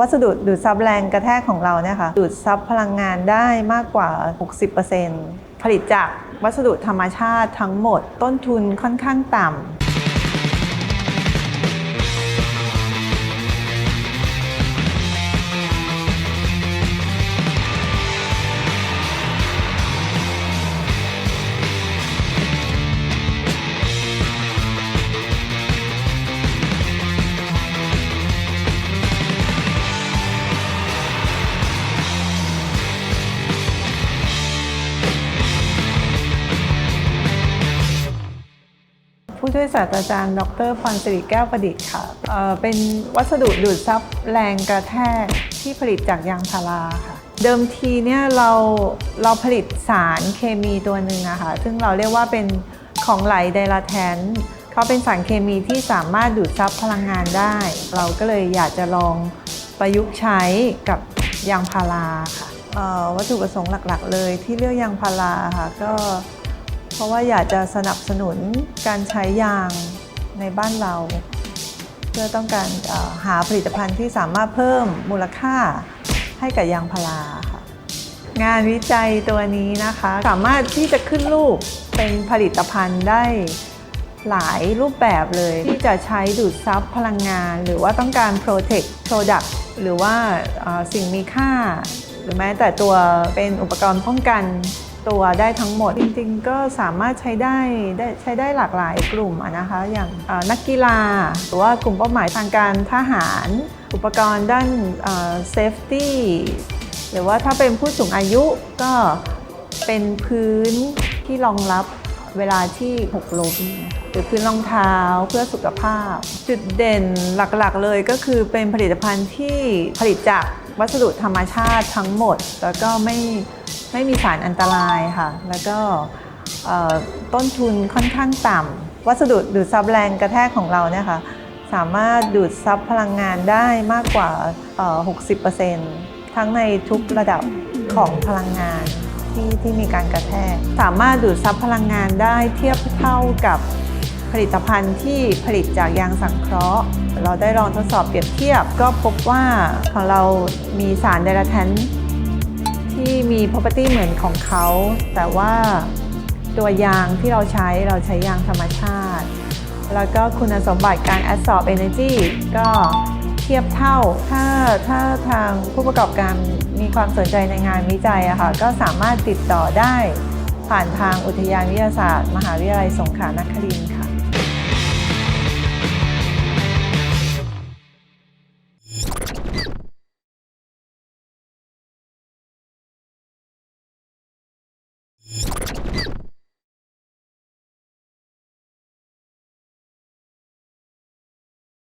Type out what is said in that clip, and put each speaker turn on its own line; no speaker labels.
วัสดุดูดซับแรงกระแทกของเราเนี่ยค่ะดูดซับพลังงานได้มากกว่า 60%ผลิตจากวัสดุธรรมชาติทั้งหมดต้นทุนค่อนข้างต่ำ ผู้ช่วยศาสตราจารย์ ดรพรสิริแก้วประดิษฐ์ค่ะเเป็นวัสดุดูดซับแรงกระแทกที่ผลิตจากยางพาราค่ะ เดิมทีเนี่ยเราเราผลิตสารเคมีตัวหนึ่งอะค่ะซึ่งเราเรียกว่าเป็นของไหลไดลาแทนเขาเป็นสารเคมีที่สามารถดูดซับพลังงานได้ เราก็เลยอยากจะลองประยุกต์ใช้กับยางพาราค่ะวัตถุประสงค์หลักๆ เลยที่เลือกยางพาราค่ะก็ เพราะว่าอยากจะสนับสนุนการใช้ยางในบ้านเรา เพื่อต้องการหาผลิตภัณฑ์ที่สามารถเพิ่มมูลค่าให้กับยางพาราค่ะงานวิจัยตัวนี้นะคะ สามารถที่จะขึ้นรูปเป็นผลิตภัณฑ์ได้หลายรูปแบบเลยที่จะใช้ดูดซับพลังงาน หรือว่าต้องการ protect product หรือว่าสิ่งมีค่า หรือแม้แต่ตัวเป็นอุปกรณ์ป้องกัน ตัวได้ทั้งหมด จริงๆ ก็สามารถใช้ได้ได้ใช้ได้หลากหลายกลุ่มนะคะ อย่างนักกีฬา หรือว่ากลุ่มเป้าหมายทางการทหาร อุปกรณ์ด้านเซฟตี้หรือว่าถ้าเป็นผู้สูงอายุก็เป็นพื้นที่รองรับเวลาที่หกล้มหรือพื้นรองเท้าเพื่อสุขภาพ จุดเด่นหลักๆเลยก็คือเป็นผลิตภัณฑ์ที่ผลิตจาก วัสดุธรรมชาติทั้งหมด แล้วก็ไม่ไม่มีสารอันตรายค่ะ แล้วก็ต้นทุนค่อนข้างต่ำวัสดุดูดซับแรงกระแทกของเราเนี่ยค่ะสามารถดูดซับพลังงานได้มากกว่า 60%ทั้งในทุกระดับของพลังงานที่ที่มีการกระแทก สามารถดูดซับพลังงานได้เทียบเท่ากับ ผลิตภัณฑ์ที่ผลิตจากยางสังเคราะห์ เราได้ลองทดสอบเปรียบเทียบ ก็พบว่าของเรามีสารไดลาแทนที่มี property เหมือนของเขา แต่ว่าตัวยางที่เราใช้เราใช้ยางธรรมชาติ แล้วก็คุณสมบัติการ absorb energy ก็เทียบเท่า ถ้าถ้าทางผู้ประกอบการมีความสนใจในงานวิจัยอะค่ะก็สามารถติดต่อได้ผ่านทางอุทยานวิทยาศาสตร์ มหาวิทยาลัยสงขลานครินทร์ค่ะ